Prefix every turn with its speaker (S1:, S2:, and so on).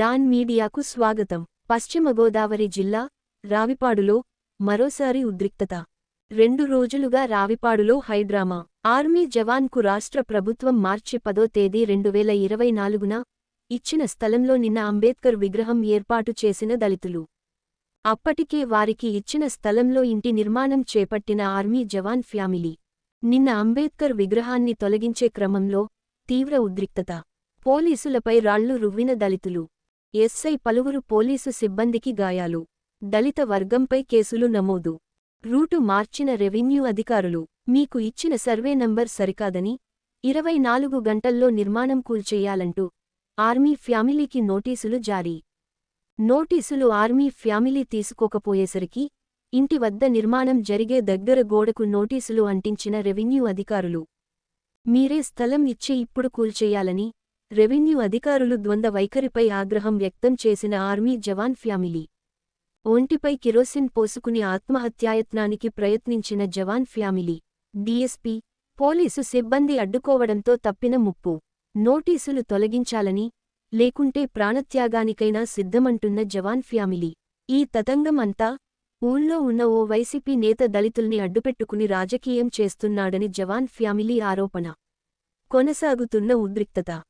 S1: Don మీడియాకు స్వాగతం. పశ్చిమ గోదావరి జిల్లా రావిపాడులో మరోసారి ఉద్రిక్తత. రెండు రోజులుగా రావిపాడులో హైడ్రామా. ఆర్మీ జవాన్కు రాష్ట్ర ప్రభుత్వం మార్చి పదో తేదీ రెండు వేల ఇరవై నాలుగున ఇచ్చిన స్థలంలో నిన్న అంబేద్కర్ విగ్రహం ఏర్పాటు చేసిన దళితులు. అప్పటికే వారికి ఇచ్చిన స్థలంలో ఇంటి నిర్మాణం చేపట్టిన ఆర్మీ జవాన్ ఫ్యామిలీ. నిన్న అంబేద్కర్ విగ్రహాన్ని తొలగించే క్రమంలో తీవ్ర ఉద్రిక్తత. పోలీసులపై రాళ్ళు రువ్విన దళితులు. ఎస్ఐ పలువురు పోలీసు సిబ్బందికి గాయాలు. దళిత వర్గంపై కేసులు నమోదు. రూటు మార్చిన రెవెన్యూ అధికారులు మీకు ఇచ్చిన సర్వే నంబర్ సరికాదని ఇరవై నాలుగు గంటల్లో నిర్మాణం కూల్చేయాలంటూ ఆర్మీ ఫ్యామిలీకి నోటీసులు జారీ. నోటీసులు ఆర్మీ ఫ్యామిలీ తీసుకోకపోయేసరికి ఇంటి వద్ద నిర్మాణం జరిగే దగ్గర గోడకు నోటీసులు అంటించిన రెవెన్యూ అధికారులు మీరే స్థలం ఇచ్చి ఇప్పుడు కూల్చేయాలని రెవెన్యూ అధికారులు ద్వంద్వ వైఖరిపై ఆగ్రహం వ్యక్తం చేసిన ఆర్మీ జవాన్ ఫ్యామిలీ. ఒంటిపై కిరోసిన్ పోసుకుని ఆత్మహత్యాయత్నానికి ప్రయత్నించిన జవాన్ ఫ్యామిలీ. డీఎస్పీ పోలీసు సిబ్బంది అడ్డుకోవడంతో తప్పిన ముప్పు. నోటీసులు తొలగించాలని లేకుంటే ప్రాణత్యాగానికైనా సిద్ధమంటున్న జవాన్ ఫ్యామిలీ. ఈ తతంగం అంతా ఊళ్ళో ఉన్న ఓ వైసీపీ నేత దళితుల్ని అడ్డుపెట్టుకుని రాజకీయం చేస్తున్నాడని జవాన్ ఫ్యామిలీ ఆరోపణ. కొనసాగుతున్న ఉద్రిక్తత.